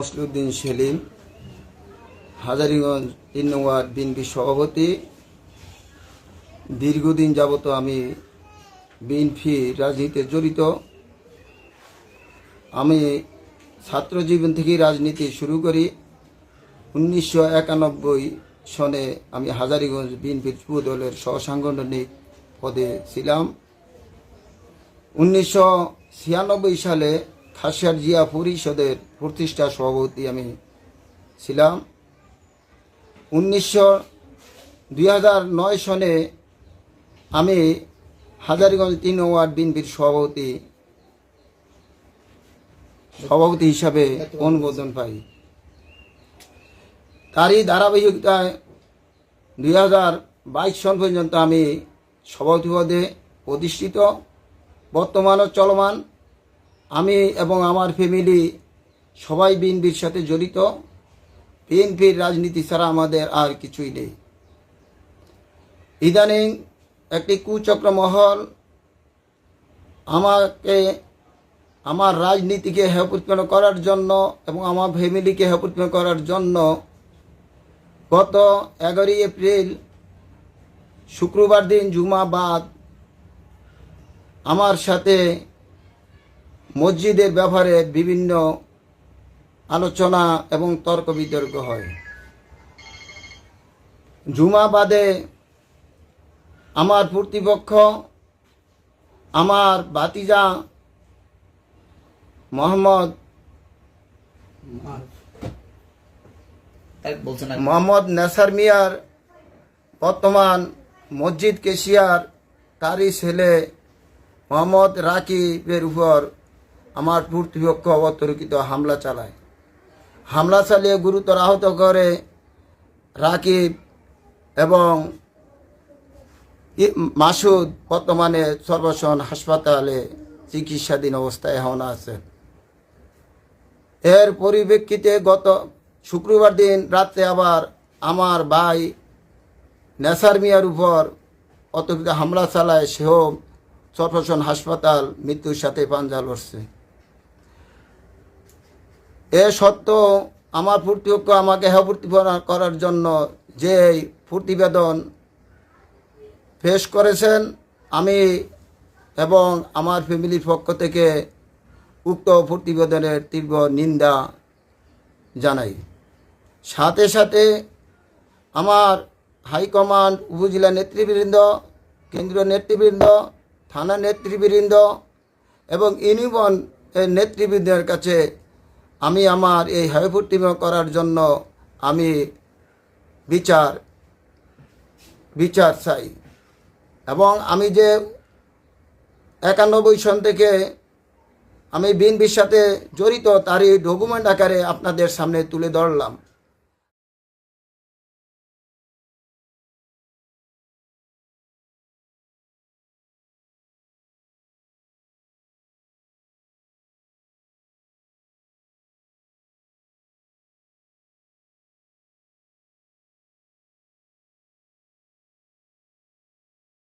ফসলুদ্দিন সেলিম, হাজারিগঞ্জ তিন word BNP সভাপতি। দীর্ঘদিন যাবত আমি বিএনপি রাজনীতিতে জড়িত। আমি ছাত্র জীবন থেকেই রাজনীতি শুরু করি। উনিশশো একানব্বই সনে আমি হাজারিগঞ্জ বিএনপির যুব দলের সহসাংগঠনিক পদে ছিলাম। উনিশশো ছিয়ানব্বই সালে খাসিয়ার জিয়া পরিষদের প্রতিষ্ঠা সভাপতি আমি ছিলাম। উনিশশো দুই সনে আমি হাজারিগঞ্জ তিন ওয়ার্ড বিএনপির সভাপতি সভাপতি হিসাবে অনুমোদন পাই। তারই ধারাবাহিকতায় দুই হাজার বাইশ সন পর্যন্ত আমি সভাপতি পদে প্রতিষ্ঠিত। বর্তমানও চলমান আমি এবং আমার ফ্যামিলি সবাই বিএনপির সাথে জড়িত। বিএনপির রাজনীতি ছাড়া আমাদের আর কিছুই নেই। ইদানিং একটি কুচক্র মহল আমাকে, আমার রাজনীতিকে হেয়প্রতিপন্ন করার জন্য এবং আমার ফ্যামিলিকে হেয়প্রতিপন্ন করার জন্য গত এগারোই এপ্রিল, শুক্রবার দিন জুমা বাদ আমার সাথে মসজিদের ব্যাপারে বিভিন্ন আলোচনা এবং তর্ক বিতর্ক হয়। জুমা বাদে আমার প্রতিপক্ষ আমার বাতিজা মোহাম্মদ মোহাম্মদ নেসার মিয়ার বর্তমান মসজিদ কেশিয়ার তারই ছেলে মোহাম্মদ রাকিবের উপর আমার প্রতিপক্ষ অবতর্কিত হামলা চালায়। হামলা চালিয়ে গুরুতর আহত করে রাকিব এবং মাসুদ বর্তমানে সর্বসন হাসপাতালে চিকিৎসাধীন অবস্থায় এখন আছে। এর পরিপ্রেক্ষিতে গত শুক্রবার দিন রাত্রে আবার আমার ভাই নেসার মিয়ার উপর অতর্কিত হামলা চালায়, সেও সর্বসন হাসপাতাল মৃত্যুর সাথে পাঞ্জা লড়ছে। এ সত্ত্বেও আমার প্রতিপক্ষ আমাকে প্রতিফলন করার জন্য যে প্রতিবেদন পেশ করেছেন, আমি এবং আমার ফ্যামিলির পক্ষ থেকে উক্ত প্রতিবেদনের তীব্র নিন্দা জানাই। সাথে সাথে আমার হাইকমান্ড উপজেলা নেতৃবৃন্দ, কেন্দ্রীয় নেতৃবৃন্দ, থানা নেতৃবৃন্দ এবং ইউনিবন এর নেতৃবৃন্দের কাছে আমি আমার এই হাইফুর্তিম করার জন্য আমি বিচার বিচার চাই। এবং আমি যে একানব্বই সন থেকে আমি বিনবির সাথে জড়িত, তারই ডকুমেন্ট আকারে আপনাদের সামনে তুলে ধরলাম।